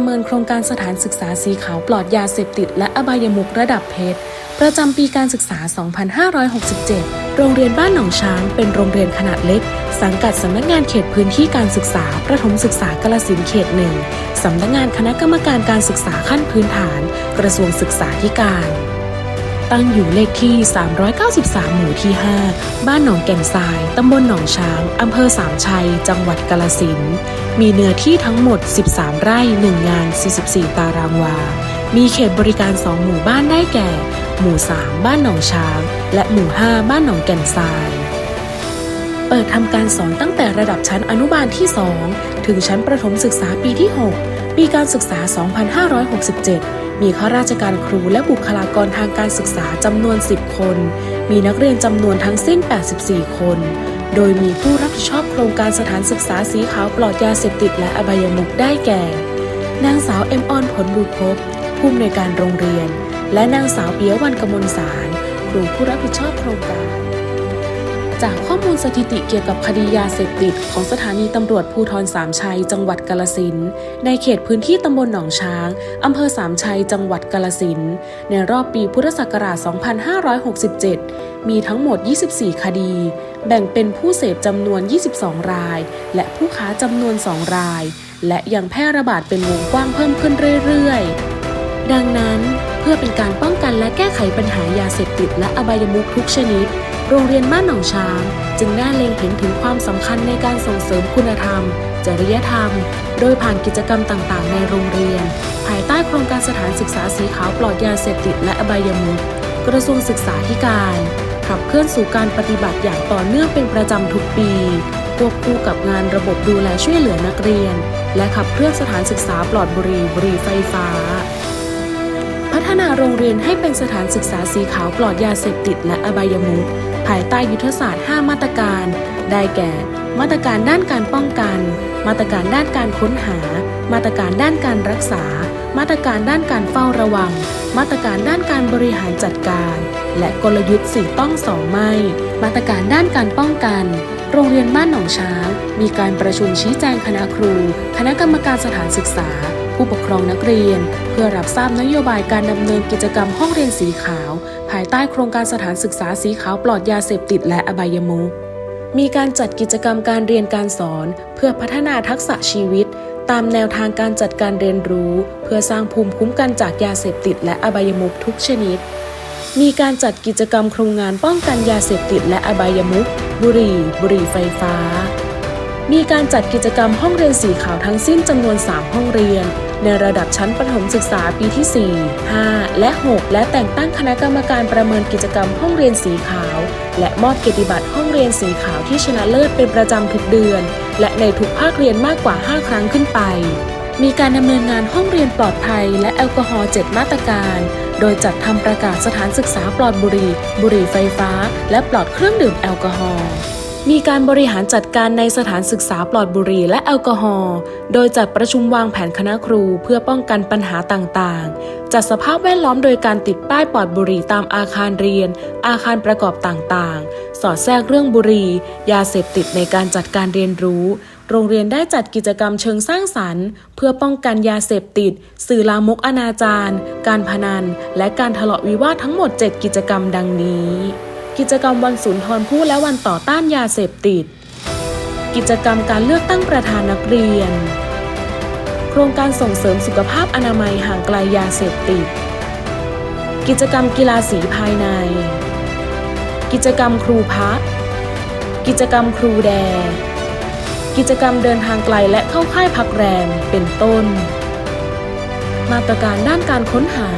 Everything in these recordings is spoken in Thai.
ประเมินโครงการสถานศึกษาสีขาวปลอดยาเสพติด และอบายมุกระดับเพชรประจำปีการศึกษา 2567 โรงเรียนบ้านหนองช้าง เป็นโรงเรียนขนาดเล็ก สังกัดสำนักงานเขตพื้นที่การศึกษา ประถมศึกษากาลสินเขตหนึ่งสำนักงานคณะกรรมการการศึกษาขั้นพื้นฐาน กระทรวงศึกษาธิการ ตั้งอยู่เลขที่ 393 หมู่ที่ 5 บ้านหนองแก่นทราย ตำบลหนองช้าง อำเภอสามชัย จังหวัดกาลสิน มีเนื้อที่ทั้งหมด 13 ไร่ 1 งาน 44 ตารางวา มีเขตบริการ 2 หมู่บ้านได้แก่ หมู่ 3 บ้านหนองช้าง และหมู่ 5 บ้านหนองแก่นทรายเปิดทำการสอนตั้งแต่ระดับชั้นอนุบาลที่ 2 ถึงชั้นประถมศึกษาปีที่ 6 ปีการศึกษา 2567 มีข้าราชการครูและบุคลากรทางการศึกษาจำนวน 10 คน มีนักเรียนจำนวนทั้งสิ้น 84 คน โดยมีผู้รับผิดชอบโครงการสถานศึกษาสีขาวปลอดยาเสพติดและอบายมุขได้แก่ นางสาวเอ็มออนผลบุภพผู้อำนวยการโรงเรียน และนางสาวเปียวันกมลสาร ครูผู้รับผิดชอบโครงการ จากข้อมูลสถิติเกี่ยวกับคดียาเสพติดของสถานีตำรวจภูธรสามชัย จังหวัดกาลสินในเขตพื้นที่ตำบลหนองช้างอำเภอสามชัย จังหวัดกาลสินในรอบปีพุทธศักราช 2567 มีทั้งหมด 24 คดี แบ่งเป็นผู้เสพจำนวน 22 ราย และผู้ค้าจำนวน 2 ราย และยังแพร่ระบาดเป็นวงกว้างเพิ่มขึ้นเรื่อยๆ ดังนั้นเพื่อเป็นการป้องกันและแก้ไขปัญหายาเสพติดและอบายมุขทุกชนิด โรงเรียนบ้านหนองช้าง จึงได้เล็งเห็นถึงความสำคัญในการส่งเสริมคุณธรรม จริยธรรม โดยผ่านกิจกรรมต่างๆ ในโรงเรียน ภายใต้โครงการสถานศึกษาสีขาวปลอดยาเสพติดและอบายมุขกระทรวงศึกษาธิการขับเคลื่อนสู่การปฏิบัติอย่างต่อเนื่องเป็นประจำทุกปีควบคู่กับงานระบบดูแลช่วยเหลือนักเรียน และขับเคลื่อนสถานศึกษาปลอดบุหรี่บุหรี่ไฟฟ้า พัฒนาโรงเรียนให้เป็นสถานศึกษาสีขาวปลอดยาเสพติดและอบายมุข ภายใต้ยุทธศาสตร์ 5 มาตรการ ได้แก่ มาตรการด้านการป้องกัน มาตรการด้านการค้นหา มาตรการด้านการรักษา มาตรการด้านการเฝ้าระวัง มาตรการด้านการบริหารจัดการ และกลยุทธ์สี่ต้องสองไม่ มาตรการด้านการป้องกัน โรงเรียนบ้านหนองช้าง มีการประชุมชี้แจงคณะครู คณะกรรมการสถานศึกษา ผู้ปกครองนักเรียน เพื่อรับทราบนโยบายการดำเนินกิจกรรมห้องเรียนสีขาว ภายใต้โครงการสถานศึกษาสีขาวปลอดยาเสพติดและอบายมุขมีการจัดกิจกรรมการเรียนการสอน เพื่อพัฒนาทักษะชีวิต ตามแนวทางการจัดการเรียนรู้ เพื่อสร้างภูมิคุ้มกันจากยาเสพติดและอบายมุขทุกชนิด มีการจัดกิจกรรมโครงงานป้องกันยาเสพติดและอบายมุขบุหรี่ บุหรี่ไฟฟ้า มีการจัดกิจกรรมห้องเรียนสีขาวทั้งสิ้นจำนวน 3 ห้องเรียน ในระดับชั้นประถมศึกษาปีที่ 4 5 และ 6 และแต่งตั้งคณะกรรมการประเมินกิจกรรมห้องเรียนสีขาว และมอบเกียรติบัตรห้องเรียนสีขาวที่ชนะเลิศเป็นประจำทุกเดือน และในทุกภาคเรียนมากกว่า 5 ครั้งขึ้นไป มีการดำเนินงานห้องเรียนปลอดภัย และแอลกอฮอล์7มาตรการ โดยจัดทำประกาศสถานศึกษาปลอดบุหรี่ บุหรี่ไฟฟ้า และปลอดเครื่องดื่มแอลกอฮอล์ มีการบริหารจัดการในสถานศึกษาปลอดบุหรี่และแอลกอฮอล์ โดยจัดประชุมวางแผนคณะครูเพื่อป้องกันปัญหาต่างๆ จัดสภาพแวดล้อมโดยการติดป้ายปลอดบุหรี่ตามอาคารเรียน อาคารประกอบต่างๆ สอดแทรกเรื่องบุหรี่ ยาเสพติดในการจัดการเรียนรู้ โรงเรียนได้จัดกิจกรรมเชิงสร้างสรรค์ เพื่อป้องกันยาเสพติด สื่อลามกอนาจารการพนัน และการทะเลาะวิวาททั้งหมด 7 กิจกรรมดังนี้ กิจกรรมวันศุนทรภู่และวันต่อต้านยาเสพติด กิจกรรมการเลือกตั้งประธานนักเรียน โครงการส่งเสริมสุขภาพอนามัยห่างไกลยาเสพติด กิจกรรมกีฬาสีภายใน กิจกรรมครูพักกิจกรรมครูแด กิจกรรมเดินทางไกลและเข้าค่ายพักแรม เป็นต้น มาตรการด้านการค้นหา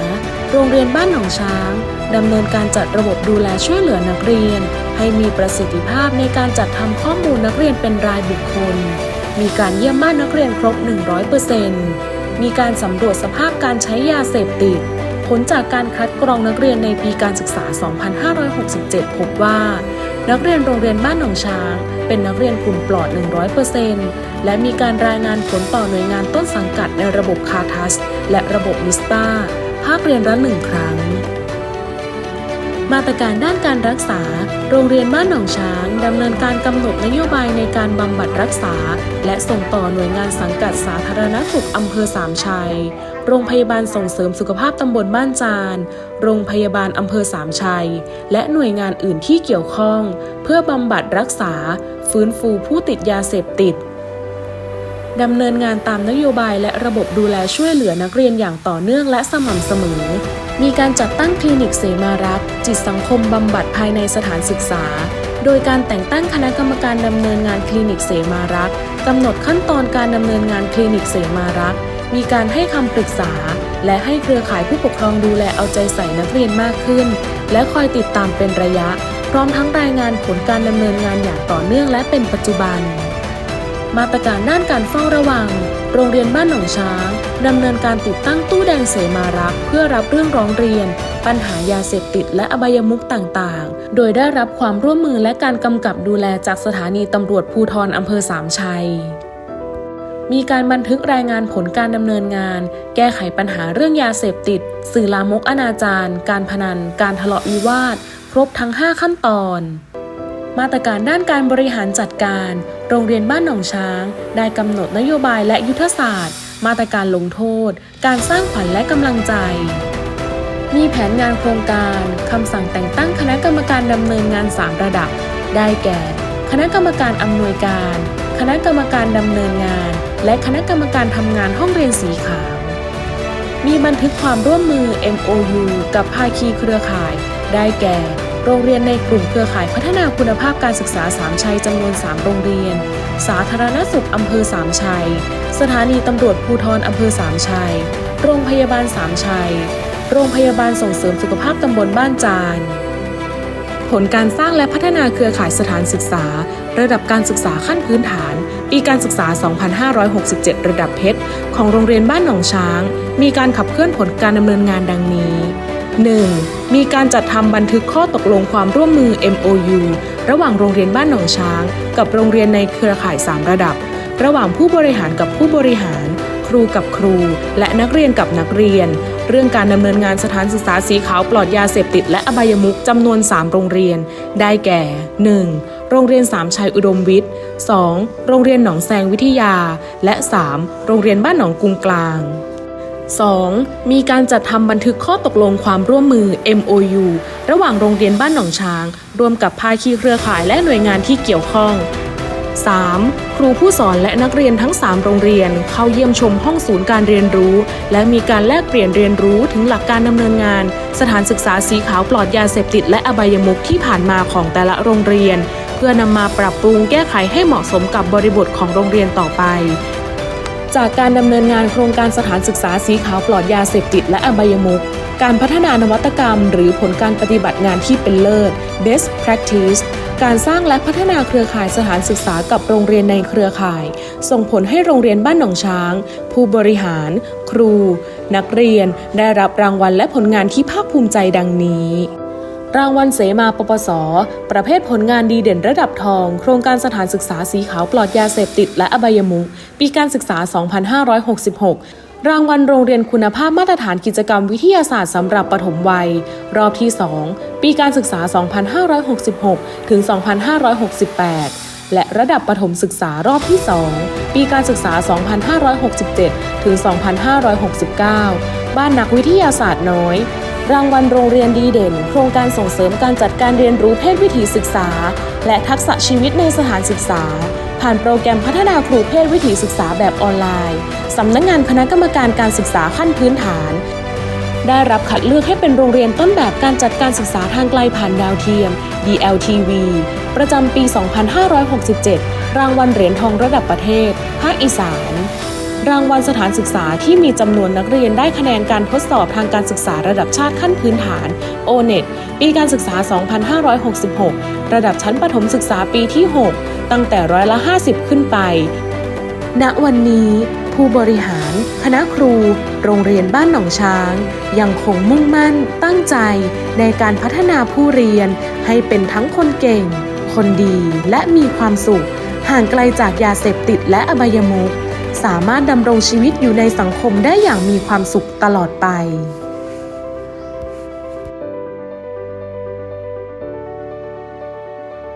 โรงเรียนบ้านหนองช้างดำเนินการจัดระบบดูแลช่วยเหลือนักเรียน ให้มีประสิทธิภาพในการจัดทำข้อมูลนักเรียนเป็นรายบุคคล มีการเยี่ยมบ้านนักเรียนครบ 100%มีการสำรวจสภาพการใช้ยาเสพติด ผลจากการคัดกรองนักเรียนในปีการศึกษา 2567 พบว่า นักเรียนโรงเรียนบ้านหนองช้าง เป็นนักเรียนกลุ่มปลอด 100%และมีการรายงานผลต่อหน่วยงานต้นสังกัดในระบบคาทัส และระบบมิสตา ภาคเรียนละหนึ่งครั้ง มาตรการด้านการรักษา โรงเรียนบ้านหนองช้างดำเนินการกำหนดนโยบายในการบำบัดรักษา และส่งต่อหน่วยงานสังกัดสาธารณสุขอำเภอสามชัย โรงพยาบาลส่งเสริมสุขภาพตำบลบ้านจาน โรงพยาบาลอำเภอสามชัย และหน่วยงานอื่นที่เกี่ยวข้อง เพื่อบำบัดรักษา ฟื้นฟูผู้ติดยาเสพติด ดำเนินงานตามนโยบายและระบบดูแลช่วยเหลือนักเรียนอย่างต่อเนื่องและสม่ำเสมอ มีการจัดตั้งคลินิกเสมารัก จิตสังคมบำบัดภายในสถานศึกษา โดยการแต่งตั้งคณะกรรมการดำเนินงานคลินิกเสมารักกำหนดขั้นตอนการดำเนินงานคลินิกเสมารัก มีการให้คำปรึกษา และให้เครือข่ายผู้ปกครองดูแลเอาใจใส่นักเรียนมากขึ้น และคอยติดตามเป็นระยะ พร้อมทั้งรายงานผลการดำเนินงานอย่างต่อเนื่องและเป็นปัจจุบัน มาตรการด้านการเฝ้าระวัง โรงเรียนบ้านหนองช้างดำเนินการติดตั้งตู้แดงเสมารัก เพื่อรับเรื่องร้องเรียน ปัญหายาเสพติดและอบายมุขต่างๆ โดยได้รับความร่วมมือและการกำกับดูแลจากสถานีตำรวจภูทรอำเภอสามชัยมีการบันทึกรายงานผลการดำเนินงาน แก้ไขปัญหาเรื่องยาเสพติด สื่อลามกอนาจารการพนัน การทะเลาะวิวาท ครบทั้ง 5 ขั้นตอน มาตรการด้านการบริหารจัดการ โรงเรียนบ้านหนองช้าง ได้กำหนดนโยบายและยุทธศาสตร์ มาตรการลงโทษ การสร้างขวัญและกำลังใจ มีแผนงานโครงการคำสั่งแต่งตั้งคณะกรรมการดำเนินงาน 3 ระดับ ได้แก่ คณะกรรมการอำนวยการ คณะกรรมการดำเนินงาน และคณะกรรมการทำงานห้องเรียนสีขาวมีบันทึกความร่วมมือ MOU กับภาคีเครือข่าย ได้แก่ โรงเรียนในกลุ่มเครือข่ายพัฒนาคุณภาพการศึกษาสามชัยจำนวน 3 โรงเรียน สาธารณสุขอำเภอสามชัย สถานีตำรวจภูทรอำเภอสามชัย โรงพยาบาลสามชัย โรงพยาบาลส่งเสริมสุขภาพตำบลบ้านจาน ผลการสร้างและพัฒนาเครือข่ายสถานศึกษา ระดับการศึกษาขั้นพื้นฐานปีการศึกษา 2567 ระดับเพชร ของโรงเรียนบ้านหนองช้าง มีการขับเคลื่อนผลการดำเนินงานดังนี้ 1. มีการจัดทำบันทึกข้อตกลงความร่วมมือ MOU ระหว่างโรงเรียนบ้านหนองช้าง กับโรงเรียนในเครือข่าย 3 ระดับ ระหว่างผู้บริหารกับผู้บริหาร ครูกับครู และนักเรียนกับนักเรียน เรื่องการดำเนินงานสถานศึกษาสีขาวปลอดยาเสพติดและอบายมุขจำนวน 3 โรงเรียน ได้แก่ 1. โรงเรียนสามชัยอุดมวิทย์ 2. โรงเรียนหนองแซงวิทยา และ 3. โรงเรียนบ้านหนองกุงกลาง 2. มีการจัดทำบันทึกข้อตกลงความร่วมมือ MOU ระหว่างโรงเรียนบ้านหนองช้าง ร่วมกับภาคีเครือข่ายและหน่วยงานที่เกี่ยวข้อง 3. ครูผู้สอนและนักเรียนทั้ง 3 โรงเรียน เข้าเยี่ยมชมห้องศูนย์การเรียนรู้ และมีการแลกเปลี่ยนเรียนรู้ถึงหลักการดำเนินงาน สถานศึกษาสีขาวปลอดยาเสพติดและอบายมุขที่ผ่านมาของแต่ละโรงเรียน เพื่อนำมาปรับปรุงแก้ไขให้เหมาะสมกับบริบทของโรงเรียนต่อไป จากการดำเนินงานโครงการสถานศึกษาสีขาวปลอดยาเสพติดและอบายมุขการพัฒนานวัตกรรม หรือผลการปฏิบัติงานที่เป็นเลิศ best practice การสร้างและพัฒนาเครือข่ายสถานศึกษากับโรงเรียนในเครือข่าย ส่งผลให้โรงเรียนบ้านหนองช้าง ผู้บริหาร ครู นักเรียน ได้รับรางวัลและผลงานที่ภาคภูมิใจดังนี้ รางวัลเสมาปปส ประเภทผลงานดีเด่นระดับทอง โครงการสถานศึกษาสีขาวปลอดยาเสพติดและอบายมุขปีการศึกษา 2566รางวัลโรงเรียนคุณภาพมาตรฐานกิจกรรมวิทยาศาสตร์สำหรับปฐมวัย รอบที่ 2 ปีการศึกษา 2566 ถึง 2568 และระดับประถมศึกษารอบที่ 2 ปีการศึกษา 2567 ถึง 2569 บ้านนักวิทยาศาสตร์น้อย รางวัลโรงเรียนดีเด่น โครงการส่งเสริมการจัดการเรียนรู้เพศวิถีศึกษา และทักษะชีวิตในสถานศึกษา ผ่านโปรแกรมพัฒนาครูเพศวิถีศึกษาแบบออนไลน์ สำนักงงานคณะกรรมการการศึกษาขั้นพื้นฐาน ได้รับคัดเลือกให้เป็นโรงเรียนต้นแบบการจัดการศึกษาทางไกลผ่านดาวเทียม DLTV ประจำปี 2567 รางวัลเหรียญทองระดับประเทศ ภาคอีสาน รางวัลสถานศึกษาที่มีจำนวนนักเรียนได้คะแนนการทดสอบทางการศึกษาระดับชาติขั้นพื้นฐาน O-NET ปีการศึกษา 2566 ระดับชั้นประถมศึกษาปีที่ 6 ตั้งแต่ร้อยละ 50 ขึ้นไป ณ วันนี้ ผู้บริหาร คณะครู โรงเรียนบ้านหนองช้าง ยังคงมุ่งมั่น ตั้งใจ ในการพัฒนาผู้เรียน ให้เป็นทั้งคนเก่ง คนดีและมีความสุข ห่างไกลจากยาเสพติดและอบายมุข สามารถดำรงชีวิตอยู่ในสังคมได้อย่างมีความสุขตลอดไป